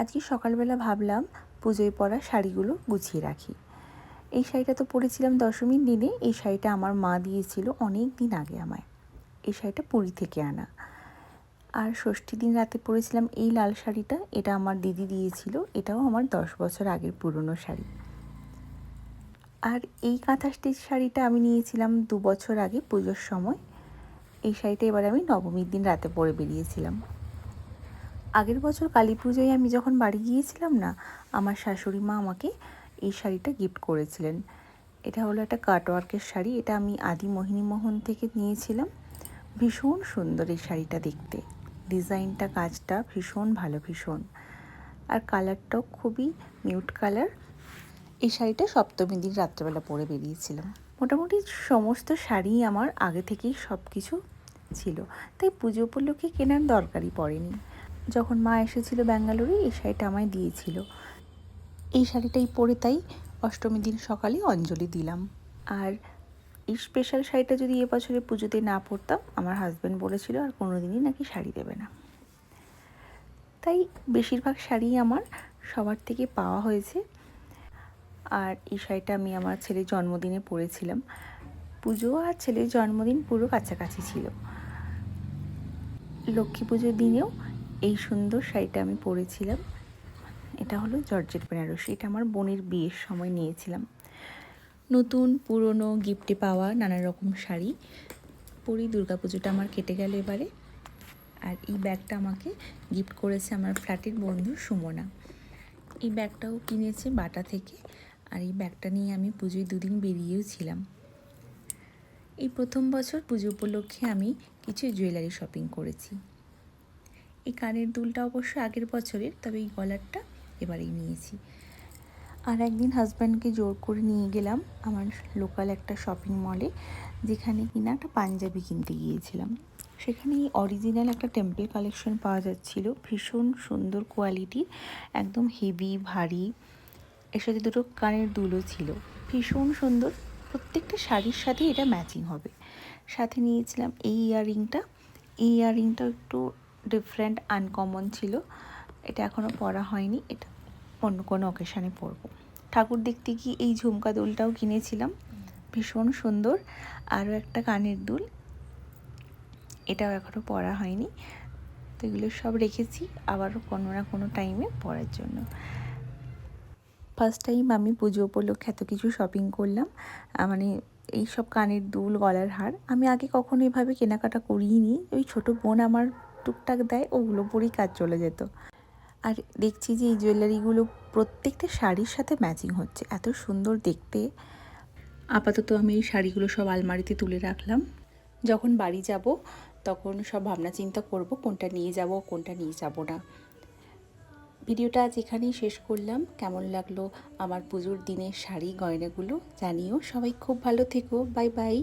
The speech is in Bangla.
আজকে সকালবেলা ভাবলাম পুজোয় পরা শাড়িগুলো গুছিয়ে রাখি। এই শাড়িটা তো পরেছিলাম দশমীর দিনে, এই শাড়িটা আমার মা দিয়েছিল অনেক দিন আগে আমায়। এই শাড়িটা পুরী থেকে আনা। আর ষষ্ঠী দিন রাতে পরেছিলাম এই লাল শাড়িটা, এটা আমার দিদি দিয়েছিল, এটাও আমার দশ বছর আগের পুরনো শাড়ি। আর এই কাঁথা স্টিচ শাড়িটা আমি নিয়েছিলাম দু বছর আগে পুজোর সময়। এই শাড়িটা এবার আমি নবমীর দিন রাতে পরে বেরিয়েছিলাম। আগের বছর কালী পুজোয় আমি যখন বাড়ি গিয়েছিলাম না, আমার শাশুড়ি মা আমাকে এই শাড়িটা গিফট করেছিলেন। এটা হলো একটা কাটওয়ার্কের শাড়ি, এটা আমি আদি মোহিনী মোহন থেকে নিয়েছিলাম। ভীষণ সুন্দর এই শাড়িটা দেখতে। ডিজাইনটা, কাজটা ভীষণ ভালো, ভীষণ। আর কালারটাও খুবই মিউট কালার। এই শাড়িটা সপ্তমী দিন রাত্রেবেলা পরে বেরিয়েছিলাম। মোটামুটি সমস্ত শাড়ি আমার আগে থেকেই সব কিছু ছিল। তাই পুজো উপলক্ষে কেনার দরকারই পড়েনি। যখন মা এসেছিল ব্যাঙ্গালোরে, এই শাড়িটা আমায় দিয়েছিল। এই শাড়িটাই পরে তাই অষ্টমী দিন সকালে অঞ্জলি দিলাম। আর এই স্পেশাল শাড়িটা যদি এবছরে পুজোতে না পরতাম, আমার হাজব্যান্ড বলেছিল আর কোনো দিনই নাকি শাড়ি দেবে না। তাই বেশিরভাগ শাড়ি আমার সবার থেকে পাওয়া হয়েছে। আর এই শাড়িটা আমি আমার ছেলের জন্মদিনে পরেছিলাম। পুজো আর ছেলের জন্মদিন পুরো কাছাকাছি ছিল। লক্ষ্মী পুজোর দিনেও এই সুন্দর শাড়িটা আমি পরেছিলাম। এটা হলো জর্জেট বেনারসি। এটা আমার বোনের বিয়ের সময় নিয়েছিলাম। নতুন, পুরনো, গিফটে পাওয়া নানা রকম শাড়ি পরেই দুর্গাপুজোটা আমার কেটে গেল এবারে। আর এই ব্যাগটা আমাকে গিফট করেছে আমার ফ্ল্যাটের বন্ধু সুমনা। এই ব্যাগটাও কিনেছে বাটা থেকে। আর এই ব্যাগটা নিয়ে আমি পুজোয় দুদিন বেরিয়েও ছিলাম। এই প্রথম বছর পুজো উপলক্ষে আমি কিছু জুয়েলারি শপিং করেছি। এই কানের দুলটা অবশ্য আগের বছরের, তবে এই গলারটা এবারেই নিয়েছি। আর একদিন হাজব্যান্ডকে জোর করে নিয়ে গেলাম আমার লোকাল একটা শপিং মলে যেখানে কিনা একটা পাঞ্জাবি কিনতে গিয়েছিলাম। সেখানে এই অরিজিনাল একটা টেম্পল কালেকশন পাওয়া যাচ্ছিল, ভীষণ সুন্দর কোয়ালিটির একদম হেভি ভারী, এর সাথে দুটো কানের দুলও ছিল। ভীষণ সুন্দর, প্রত্যেকটা শাড়ির সাথে এটা ম্যাচিং হবে। সাথে নিয়েছিলাম এই ইয়াররিংটা এই ইয়াররিংটা একটু ডিফারেন্ট আনকমন ছিল। এটা এখনও পরা হয়নি, এটা অন্য কোনো অকেশানে পরবো ঠাকুর দেখতে গিয়ে এই ঝুমকা দুলটাও কিনেছিলাম। ভীষণ সুন্দর। আরও একটা কানের দুল। এটাও এখনও পরা হয়নি। তো এগুলো সব রেখেছি আবারও কোনো না কোনো টাইমে পরার জন্য। ফার্স্ট টাইম আমি পুজো উপলক্ষে এত কিছু শপিং করলাম। মানে এই সব কানের দুল, গলার হার আমি আগে কখনো এভাবে কেনাকাটা করিনি। ওই ছোট বোন আমার টুকটাক দেয়, ওগুলো পরেই কাজ চলে যেত। আর দেখছি যে এই জুয়েলারিগুলো প্রত্যেকটা শাড়ির সাথে ম্যাচিং হচ্ছে, এত সুন্দর দেখতে। আপাতত আমি এই শাড়িগুলো সব আলমারিতে তুলে রাখলাম। যখন বাড়ি যাব, তখন সব ভাবনা চিন্তা করব, কোনটা নিয়ে যাব, কোনটা নিয়ে যাব না। ভিডিওটা আজ এখানেই শেষ করলাম। কেমন লাগল আমার পুজোর দিনের শাড়ি গয়নাগুলো জানিও। সবাই খুব ভালো থেকো। Bye bye.